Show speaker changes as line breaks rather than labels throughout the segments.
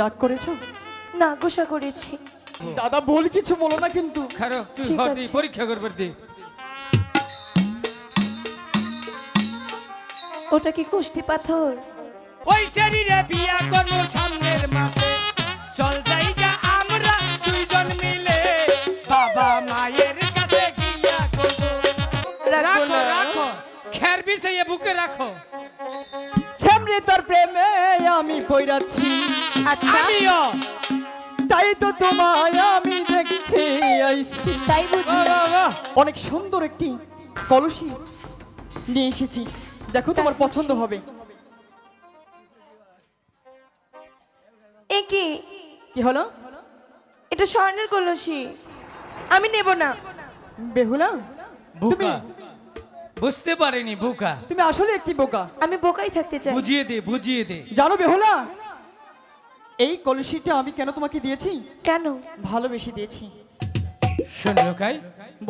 রাগ করেছ?
না গোসা করেছি।
দাদা বল কিছু বলো না কিন্তু।
খারাপ তুই
ঠিক
হদি
আছে।
পরীক্ষা করবার দি।
ওটা কি কুষ্টি পাথর?
ওই শরীরে বিয়া করব সামনের মাসে চল যাইগা আমরা দুইজন মিলে। বাবা মায়ের কাছে গিয়া করব। রাখো। রাখো খের বিষয়ে বুকে রাখো।
সামনে তোর প্রেমে আমি
আচ্ছা।
আমিও।
তাই তো তোমায় আমি দেখতে আইছি।
তাই বুঝি।
অনেক সুন্দর একটি কলসি নিয়ে এসেছি। দেখো তোমার পছন্দ হবে।
এ কি?
কি হলো?
এটা স্বর্ণের কলসি। আমি নেব না।
বেহুলা তুমি
বুঝতে পারিনি বোকা।
তুমি আসলে একটি বোকা।
আমি বোকাই থাকতে চাই।
বুঝিয়ে দে বুঝিয়ে দে।
জানো বেহলা এই কলসিটা আমি কেন তোমাকে দিয়েছি?
কেন?
ভালোবেসে দিয়েছি।
শোন লোকাই।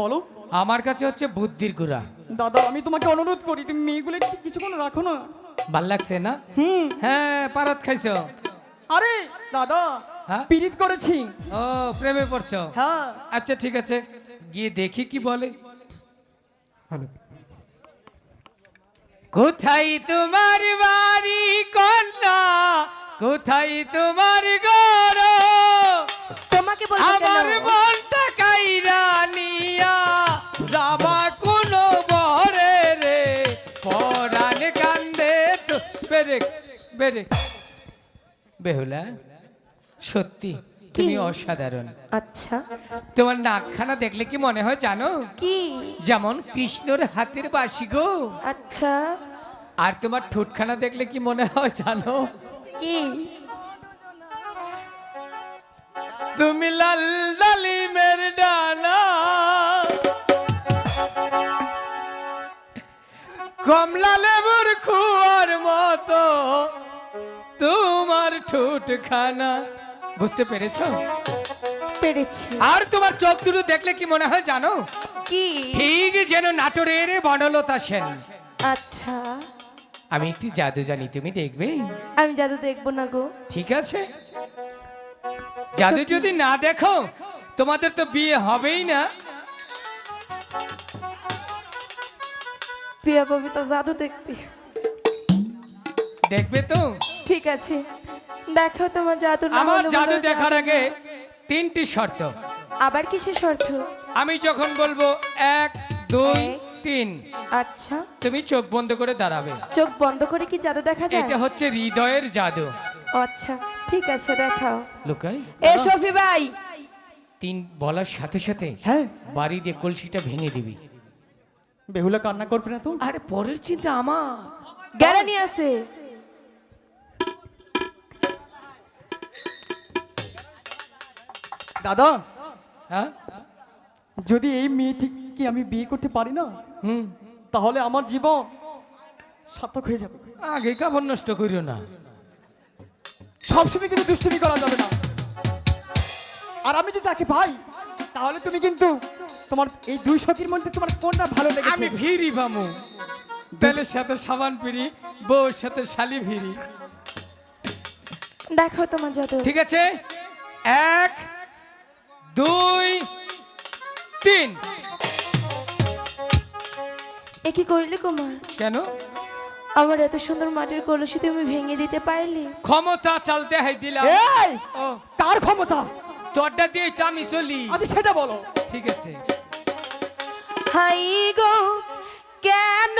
বলো।
আমার কাছে হচ্ছে বুদ্ধির গুড়া।
দাদা আমি তোমাকে অনুরোধ করি তুমি মেয়েগুলো একটু কিছুক্ষণ রাখো না।
ভালো লাগছে না?
হুম।
হ্যাঁ পারাত খাইছো।
আরে দাদা
হ্যাঁ?
পিরিত করেছি।
ও প্রেমে পড়ছো?
হ্যাঁ।
আচ্ছা ঠিক আছে। গিয়ে দেখি কি বলে। কোথায় তোমার বাড়ি কন্যা? কোথায় তোমার গড়
তোমাকে
আমার মনটা কাইরা নিয়া যাবা কোনো বরে রে। পরাণ কান্দে তো বেরে বেরে। বেহুলা সত্যি। তুমি অসাধারণ।
আচ্ছা।
তোমার নাকখানা দেখলে কি মনে হয় জানো?
কি?
যেমন কৃষ্ণর হাতের বাসি গো।
আচ্ছা।
আর তোমার ঠোঁটখানা দেখলে কি মনে হয় জানো?
কি?
তুমি লাল ডালিমের ডানা। কমলা লেবুর খুয়ার মতো। তোমার ঠোঁটখানা বুঝতে পেরেছ?
পেরেছি।
আর তোমার চোখ দুটো দেখলে কি মনে হয় জানো?
কি?
ঠিক যেন নাটোরের বনলতা সেন।
আচ্ছা।
আমি একটি জাদু জানি তুমি দেখবে?
আমি জাদু দেখব না গো।
ঠিক আছে। জাদু যদি না দেখো তোমাদের তো বিয়ে হবেই না।
প্রিয়া ববিতা জাদু দেখবি।
দেখবে তো?
ঠিক আছে। দেখো তোমার জাদু
আমার জাদু দেখার আগে তিনটি শর্ত।
আবার কিসের শর্ত?
আমি যখন বলব এক দুই তিন
আচ্ছা।
তুমি চোখ বন্ধ করে দাঁড়াবে।
চোখ বন্ধ করে কি জাদু দেখা যায়?
এটা হচ্ছে হৃদয়ের জাদু।
আচ্ছা ঠিক আছে দেখাও।
লুকাই
এ শফি ভাই!
তিন বলার সাথে সাথে
হ্যাঁ।
বাড়ি দিয়ে কলসিটা ভেঙে দিবি।
বেহুলা কান্না করবে না তো?
আরে পরের চিন্তা আমার।
গ্যারানি আছে।
দাদা
হ্যাঁ?
যদি এই মেয়েটিকে আমি বিয়ে করতে পারি না
হুম।
তাহলে আমার জীবন সার্থক হয়ে যাবে।
আগে কাপড় নষ্ট করিও না।
সবসময় কিন্তু দুষ্টুমি করা যাবে না। আর আমি যদি তাকে পাই তাহলে তুমি কিন্তু তোমার এই দুই সখীর মধ্যে তোমার কোনটা ভালো লেগেছে?
আমি ভিড়ি বামু। তেলের সাথে সাবান ফিরি বউর সাথে শালি ভিড়ি।
দেখো তোমার জাদু
ঠিক আছে? এক দুই তিন।
এ কি করলে কুমার?
কেন?
আমার এত সুন্দর মাটির কলসি তুমি ভেঙে দিতে পারলে।
ক্ষমতা চালতে হাই দিলাম।
এই!
ও।
কার ক্ষমতা?
তোরটা দিয়ে তো আমি চলি।
আচ্ছা সেটা বলো।
ঠিক আছে।
হাই গো কেন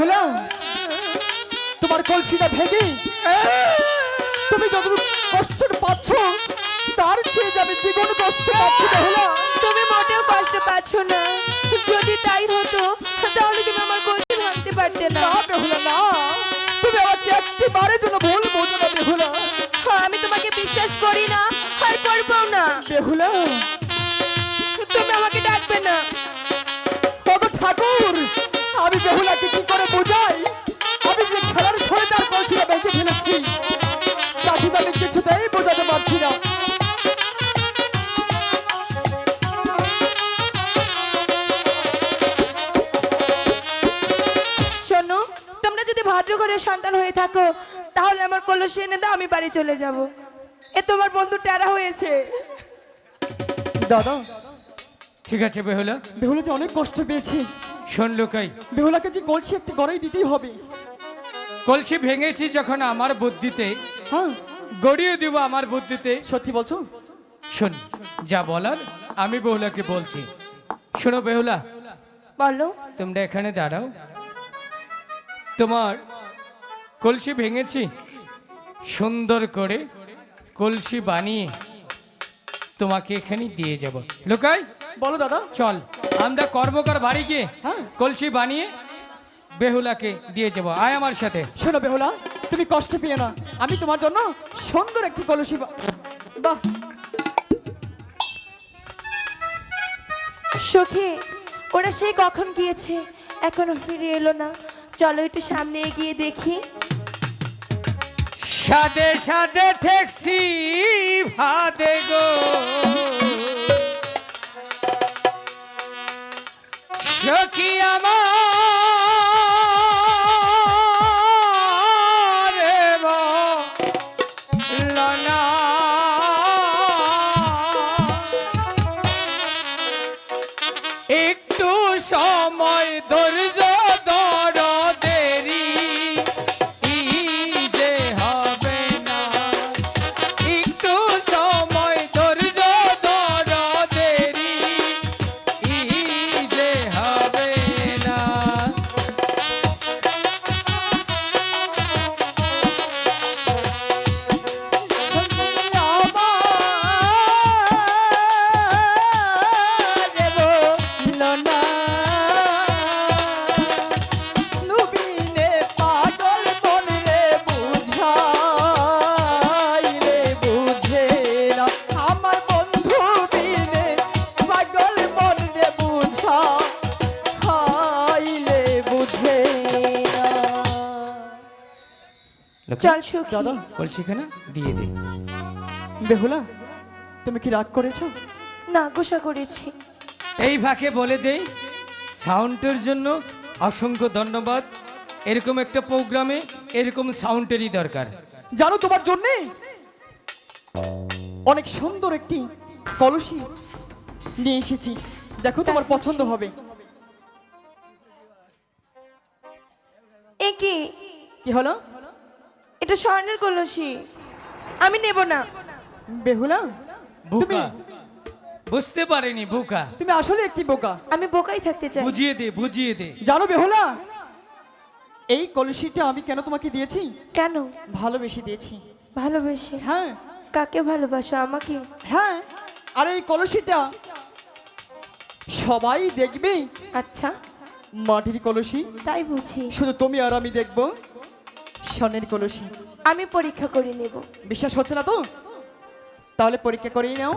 হলো?
তোমার কলসিটা ভেঙে তুমি যতটুকু কষ্ট পাচ্ছ তার চেয়ে যাবে দ্বিগুণ কষ্ট পাচ্ছ হলো?
তুমি মোটেও কষ্ট পাচ্ছ না। যদি তাই হতো তাহলে তুমি আমার কলসি ভাঙতে পারতে না।
হলো না? তুমি আমাকে একটিবারের জন্য ভুল বোঝো না বেহুলা হ্যাঁ,
আমি তোমাকে বিশ্বাস করি না আর করব না।
বেহুলা
ঘরের সন্তান হয়ে থাকো তাহলে আমার কলসি এনে দাও আমি বাড়ি চলে যাব। এ তোমার বন্ধু টেরা হয়েছে।
দাদা
ঠিক আছে বেহুলা।
বেহুলা যে অনেক কষ্ট পেয়েছি
শোন লোকাই।
বেহুলাকে যে কলসি একটি গড়াই দিতেই হবে।
কলসি ভেঙেছি যখন আমার বুদ্ধিতে
হ্যাঁ।
গড়িয়ে দিব আমার বুদ্ধিতে।
সত্যি বলছো?
শোন যা বলার আমি বেহুলাকে বলছি। শোনো বেহুলা।
বলো।
তোমরা এখানে দাঁড়াও। তোমার কলসি ভেঙেছি। সুন্দর করে কলসি বানিয়ে তোমাকে এখানে দিয়ে যাব। লোকাই
বলো দাদা।
চল। আমরা কর্মকার বাড়ি গিয়ে
হ্যাঁ।
কলসি বানিয়ে বেহুলাকে দিয়ে যাব। আয় আমার সাথে।
শোনো বেহুলা তুমি কষ্ট পেও না। আমি তোমার জন্য সুন্দর একটি কলসি বা- বাহ।
সখী ওরা সেই কখন গিয়েছে? এখনও ফিরে এলো না। চলো একটু সামনে এগিয়ে দেখি।
সাদে সাদে ঠেকছি ভাদে গো সখী আমার রে বলনা। একটু সময় ধৈর্য ধর
চল সখী।
দাদা
কলসিখানা দিয়ে দে।
বেহুলা তুমি কি রাগ করেছ?
না গোসা করেছি।
এই ফাঁকে বলে দেই সাউন্ডের জন্য অসংখ্য ধন্যবাদ। এরকম একটা প্রোগ্রামে এরকম সাউন্ডেরই দরকার।
জানো তোমার জন্য? অনেক সুন্দর একটি কলসি নিয়ে এসেছি। দেখো তোমার পছন্দ হবে।
এ কি?
কি হলো?
এটা স্বর্ণের কলসি। আমি নেব না।
বেহুলা তুমি
বুকা বুঝতে পারেনি বোকা।
তুমি আসলে একটি বোকা।
আমি বোকাই থাকতে চাই।
বুঝিয়ে দে বুঝিয়ে দে।
জানো বেহুলা এই কলসিটা আমি কেন তোমাকে দিয়েছি?
কেন?
ভালোবেসে দিয়েছি।
ভালোবেসে?
হ্যাঁ।
কাকে ভালোবাসো আমাকে?
হ্যাঁ। আর এই কলসিটা সবাই দেখবে।
আচ্ছা।
মাটির কলসি।
তাই বুঝি।
শুধু তুমি আর আমি দেখব। স্বর্ণের কলসি।
আমি পরীক্ষা করে নেব।
বিশ্বাস হচ্ছে না তো? তাহলে পরীক্ষা করেই নাও।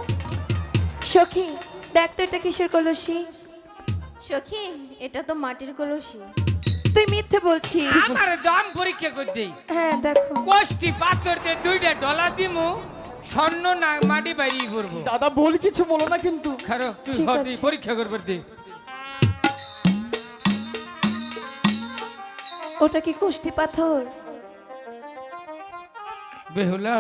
সখী দেখ তো এটা কিসের কলসি?
সখী এটা তো মাটির কলসি।
তুই মিথ্যে বলছিস।
আমার দাম পরীক্ষা করে দেই।
হ্যাঁ দেখো।
কষ্টি পাথর দিয়ে দুইটা ডলার দিমু স্বর্ণ না মাটি বাড়িয়ে করব
দাদা বল কিছু বলো না কিন্তু।
খারো তুই
ঠিক আছে।
পরীক্ষা করবার দে।
ওটা কি কুষ্টি পাথর?
বেহুলা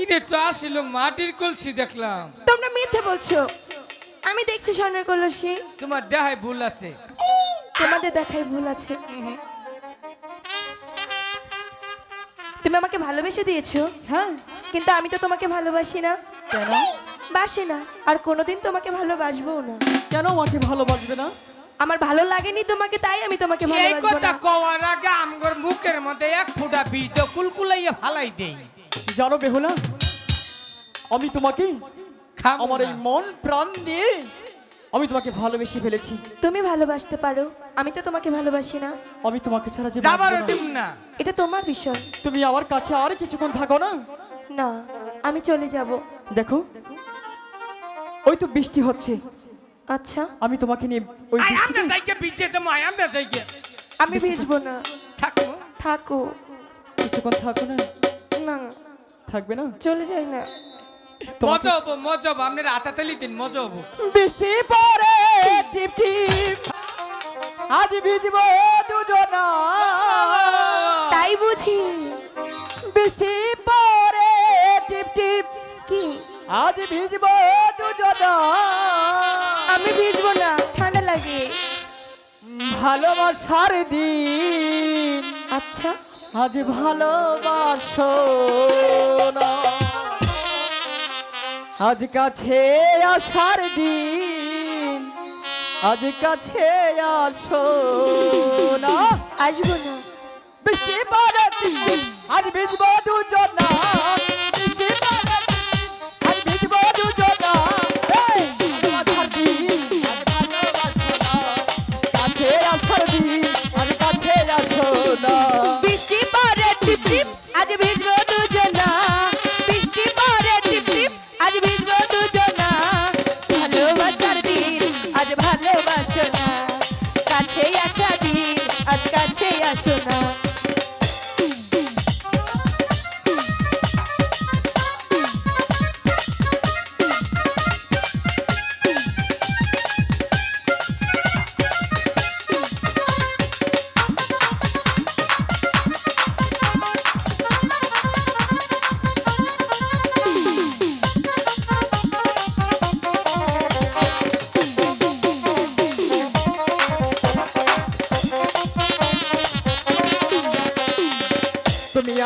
ইরে তো আসিল মাটির কলসি দেখলাম।
তোমরা মিথ্যে বলছো। আমি দেখছি স্বর্ণের কলসি।
তোমার দেহায় ভুল আছে।
তোমাদের দেখায় ভুল আছে। তুমি আমাকে ভালোবেসে দিয়েছ।
হ্যাঁ।
কিন্তু আমি তো তোমাকে ভালোবাসি না।
কেন?
বাসি না। আর কোনোদিন তোমাকে ভালোবাসবো না।
কেন আমাকে ভালোবাসবে না?
আমার ভালো লাগেনি তোমাকে তাই আমি তোমাকে
এই
ভালোবাসবো
কথা
না
কওয়ার আগে আমগর মুখের মধ্যে এক ফুটা বীজ তো কুলকুলাইয়া ফালাই দেই।
জানো বেহুলা আমি তোমাকে
খাব
আমার এই মন প্রাণ দিয়ে আমি তোমাকে ভালোবেসে ফেলেছি।
তুমি ভালোবাসতে পারো আমি তো তোমাকে ভালোবাসি না।
আমি তোমাকে ছাড়া যে বাঁচবো
যাবারও
না।
দিব না।
এটা তোমার বিষয়।
তুমি আমার কাছে আর কিছুক্ষণ থাকো না।
না আমি চলে যাব।
দেখো ওই তো বৃষ্টি হচ্ছে।
আচ্ছা।
আমি তোমাকে নিয়ে ওই
আই আমরা
বৃষ্টিতে
যাইকে বিচে যাব আই আমরা যাইকে
আমি ভিজবো না।
থাকব
থাকো।
কিছুক্ষণ থাকো না।
না।
থাকবে না?
চলে যাই না।
তোমাকে
মজা হব মজা হব আপনার আতাতালি দিন মজা হব।
বৃষ্টি পরে টিপ টিপ। আজ ভিজবো দুজনা।
তাই বুঝি।
আজ ভিজব দুজন।
আমি ভিজব না ঠান্ডা লাগে।
ভালোবাসার দিন।
আচ্ছা।
আজ ভালোবাসো না। আজ কাছে আসার দিন। আজ কাছে আসো না।
আসব না।
বৃষ্টি পড়ে আজ ভিজবো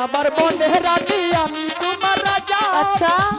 আমার বনে রানী আমি তোমার রাজা।
আচ্ছা।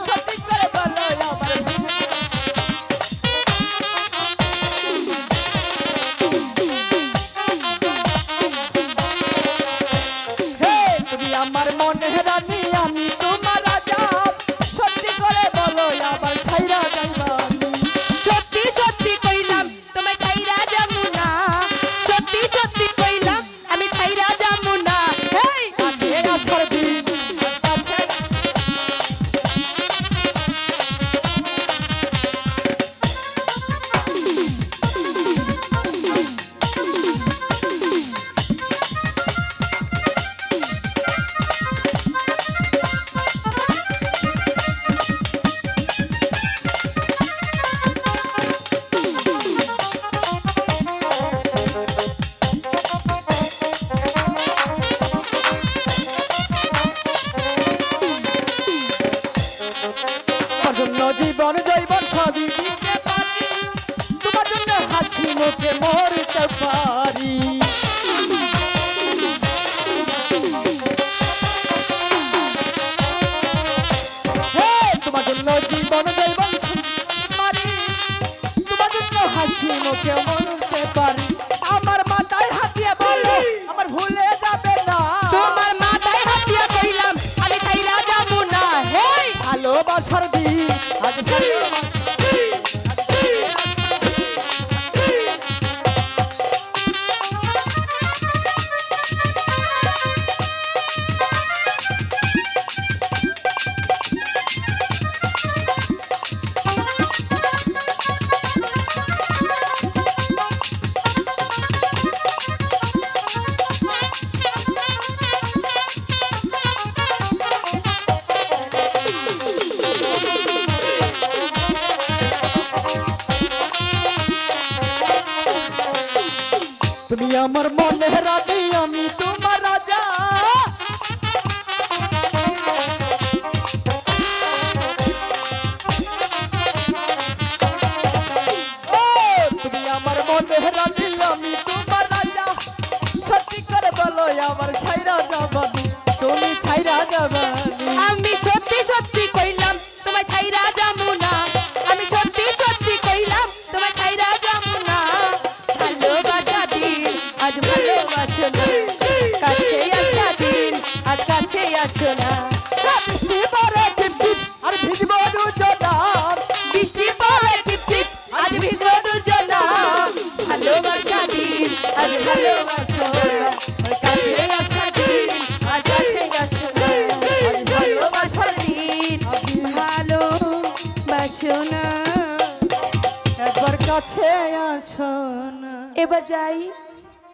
কাছে আছো না
এবার যাই।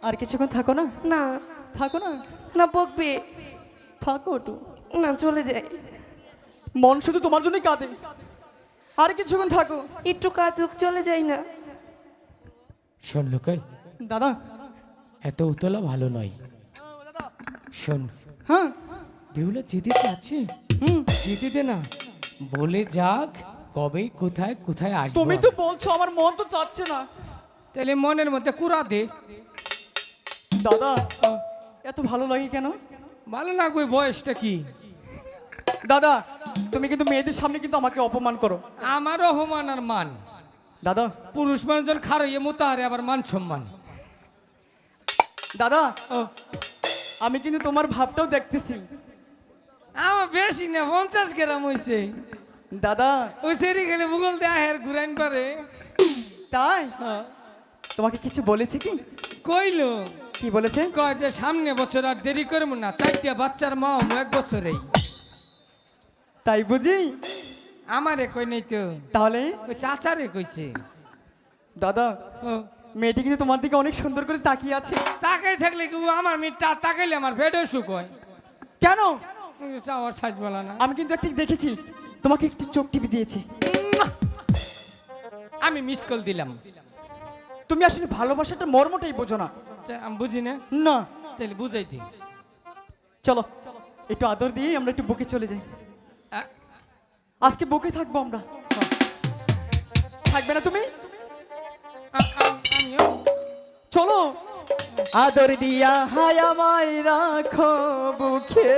আর কিছুক্ষণ থাকো না?
না।
থাকো না?
না বকবে।
থাকো একটু।
না চলে যাই।
মন শুধু তোমার জন্যই কাঁদে। আর কিছুক্ষণ থাকো।
একটু কাঁদুক চলে যাই না।
শোন লোকাই।
দাদা।
এত উতলা ভালো নয়। শোন।
হ্যাঁ।
বেহুলা যেতে
হুম।
যেতে দে না বলে যাক কবে কোথায় কোথায় আসব
তুমি তো বলছো আমার মন তো চাচ্ছে না।
তাহলে মনের মধ্যে কুড়া দে।
দাদা এত ভালো লাগে কেন?
ভালো লাগবে বয়সটা কি?
দাদা তুমি কিন্তু মেয়েদের সামনে কিন্তু আমাকে অপমান করো।
আমার অপমান আর মান?
দাদা।
পুরুষ মানুষজন খারইয়ে মোতাহারে আবার মান সম্মান?
দাদা আমি কিন্তু তোমার ভাবটাও দেখতেছি।
আমার বেশি না পঞ্চাশ গ্রাম হয়েছে
দাদা।
ওই সেরি গেলে ভূগোল দেয় হের ঘুরাইন পারে।
তাই?
হ্যাঁ।
তোমাকে কিছু বলেছে কি?
কইলো।
কি বলেছে?
কয় যে সামনে বছর আর দেরি করব না চারটা বাচ্চার মা হমু এক বছরেই।
তাই বুঝি?
আমারে কই নেই তো?
তাহলে?
ওই চাচারে কইছে।
দাদা মেয়েটি কিন্তু তোমার দিকে অনেক সুন্দর করে তাকিয়ে আছে।
তাকাই থাকলে কি ও আমার মিটটা তাকাইলে আমার সুখ হয়
কেন?
চাওয়ার সাজ বলা না।
আমি কিন্তু একটি দেখেছি। তোমাকে একটি চোখ টিপি দিয়েছে।
আমি মিস কল দিলাম।
তুমি আসলে ভালোবাসাটা মর্মটাই বোঝো না।
আমি বুঝি না?
না।
তাহলে বুঝাই দি
চলো একটু আদর দিয়ে আমরা একটু বুকে চলে যাই। আজকে বুকে থাকব আমরা। থাকবে না তুমি? চলো। আদর দিয়া হায়া আমায় রাখো বুকে।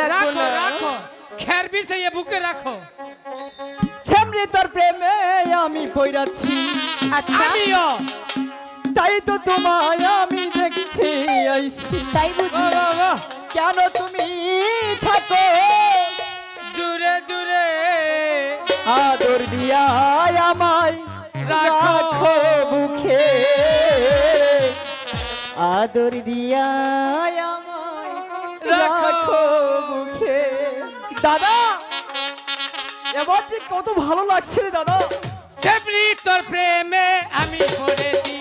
রাখো রাখো। খের বিষয়ে বুকে রাখো।
সামনে তোর প্রেমে আমি পইরাছি।
আচ্ছা
আমিও।
তাই তো তোমায় আমি দেখতে আইছি।
তাই বুঝি।
কেন তুমি থাকো?
দূরে দূরে।
আদর দিয়া আমায়
রাখো।
বুকে। আদর দিয়া আমায়
রাখো।
রাখো বুকে। দাদা এবার যে কত ভালো লাগছে রে দাদা।
তোর প্রেমে আমি পড়েছি।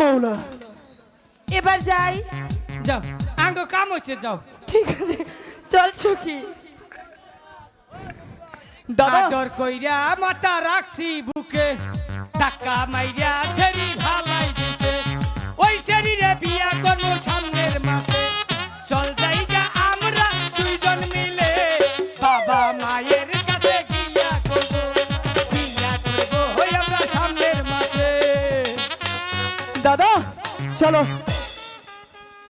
মৌলা।
এবার যাই।
যাও। আঙ্গ কাম হচ্ছে যাও।
ঠিক আছে চল সখী।
দাদা।
আদর কইরা মাথা রাখছি বুকে। টাকা মাইরা ছেড়ি ভালাই দিছে। ওই
ছেড়ি রে বিয়া করব সামনের মাসে
চল